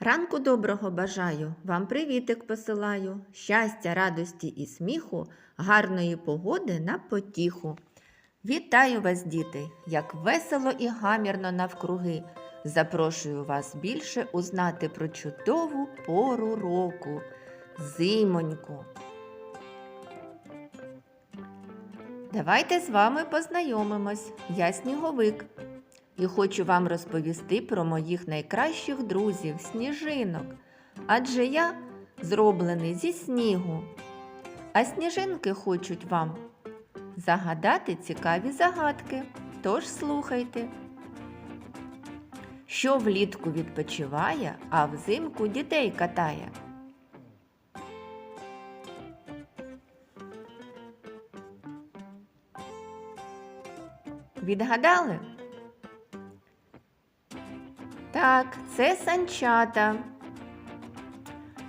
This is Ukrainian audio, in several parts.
Ранку доброго бажаю, вам привітик посилаю, щастя, радості і сміху, гарної погоди на потіху. Вітаю вас, діти, як весело і гамірно навкруги. Запрошую вас більше узнати про чудову пору року, зимоньку. Давайте з вами познайомимось. Я сніговик. І хочу вам розповісти про моїх найкращих друзів сніжинок. Адже я зроблений зі снігу. А сніжинки хочуть вам загадати цікаві загадки. Тож слухайте. Що влітку відпочиває, а взимку дітей катає. Відгадали? Так, це санчата.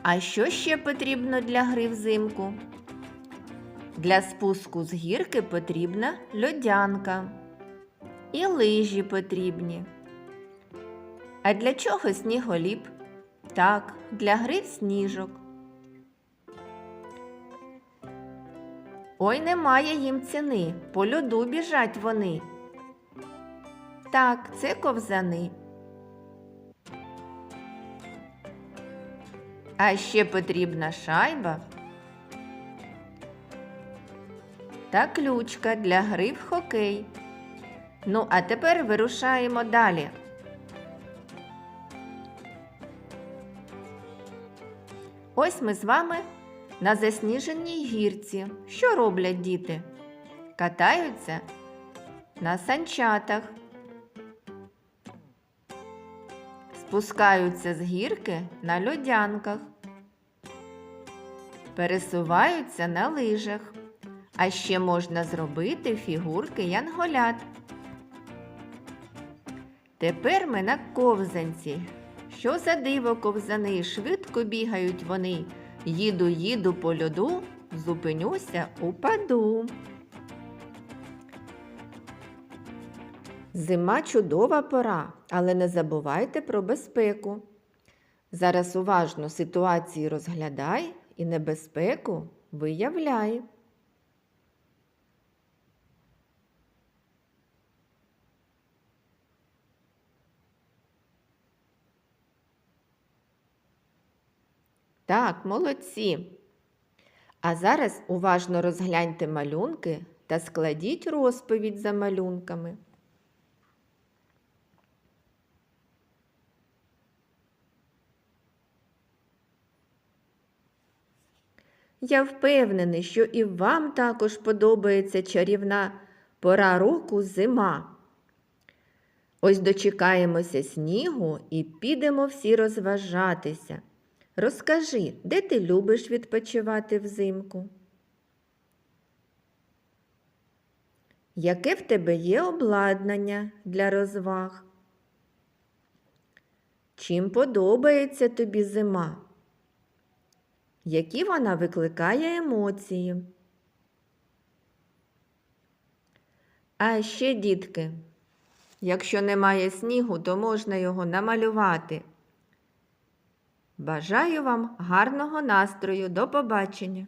А що ще потрібно для гри взимку? Для спуску з гірки потрібна льодянка. І лижі потрібні. А для чого сніголіп? Так, для гри в сніжок. Ой, немає їм ціни, по льоду біжать вони. Так, це ковзани. А ще потрібна шайба та ключка для гри в хокей. Ну, а тепер вирушаємо далі. Ось ми з вами на засніженій гірці. Що роблять діти? Катаються на санчатах. Спускаються з гірки на льодянках, пересуваються на лижах, а ще можна зробити фігурки янголят. Тепер ми на ковзанці. Що за диво ковзани, швидко бігають вони. Їду, їду по льоду, зупинюся, упаду. Зима чудова пора, але не забувайте про безпеку. Зараз уважно ситуації розглядай і небезпеку виявляй. Так, молодці. А зараз уважно розгляньте малюнки та складіть розповідь за малюнками. Я впевнений, що і вам також подобається чарівна пора року зима. Ось дочекаємося снігу і підемо всі розважатися. Розкажи, де ти любиш відпочивати взимку? Яке в тебе є обладнання для розваг? Чим подобається тобі зима? Які вона викликає емоції? А ще, дітки, якщо немає снігу, то можна його намалювати. Бажаю вам гарного настрою. До побачення!